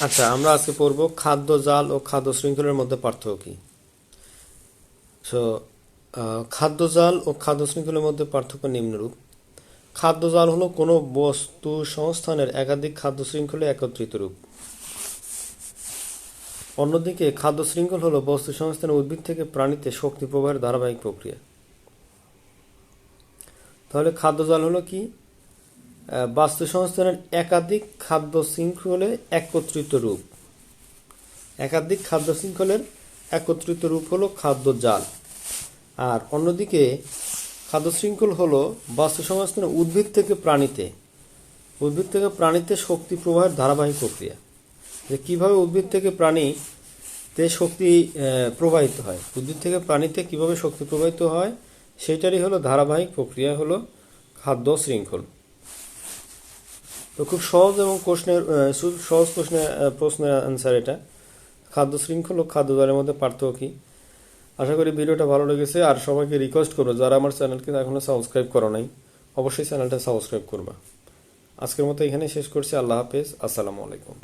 আচ্ছা আমরা আজকে পড়ব খাদ্য জাল ও খাদ্য শৃঙ্খলের মধ্যে পার্থক্য কি? সো খাদ্য জাল ও খাদ্য শৃঙ্খলের মধ্যে পার্থক্য নিম্নরূপ। খাদ্য জাল হলো কোনো বস্তু সংস্থানের একাধিক খাদ্য শৃঙ্খলে একত্রিত রূপ। অন্যদিকে, খাদ্য শৃঙ্খল হলো বস্তু সংস্থানের উদ্ভিদ থেকে প্রাণীতে শক্তি প্রবাহের ধারাবাহিক প্রক্রিয়া। তাহলে খাদ্য জাল হলো কি? বাস্তু সংস্থানের একাধিক খাদ্য শৃঙ্খলে একত্রিত রূপ। একাধিক খাদ্য শৃঙ্খলের একত্রিত রূপ হলো খাদ্য জাল। আর অন্যদিকে খাদ্য শৃঙ্খল হলো বাস্তু সংস্থানের উদ্ভিদ থেকে প্রাণীতে। উদ্ভিদ থেকে প্রাণীতে শক্তি প্রবাহের ধারাবাহিক প্রক্রিয়া। যে কীভাবে উদ্ভিদ থেকে প্রাণীতে শক্তি প্রবাহিত হয়, উদ্ভিদ থেকে প্রাণীতে কীভাবে শক্তি প্রবাহিত হয়, সেটারই হলো ধারাবাহিক প্রক্রিয়া হলো খাদ্য শৃঙ্খল। তো খুব সহজ এবং প্রশ্নের সহজ প্রশ্নের প্রশ্নের অ্যান্সার এটা। খাদ্য শৃঙ্খল ও খাদ্য দলের মধ্যে পার্থক্য কী? আশা করি ভিডিওটা ভালো লেগেছে। আর সবাইকে রিকোয়েস্ট করব, যারা আমার চ্যানেলকে এখনও সাবস্ক্রাইব করো নাই, অবশ্যই চ্যানেলটা সাবস্ক্রাইব করবা। আজকের মতো এখানে শেষ করছি। আল্লাহ হাফেজ। আসসালামু আলাইকুম।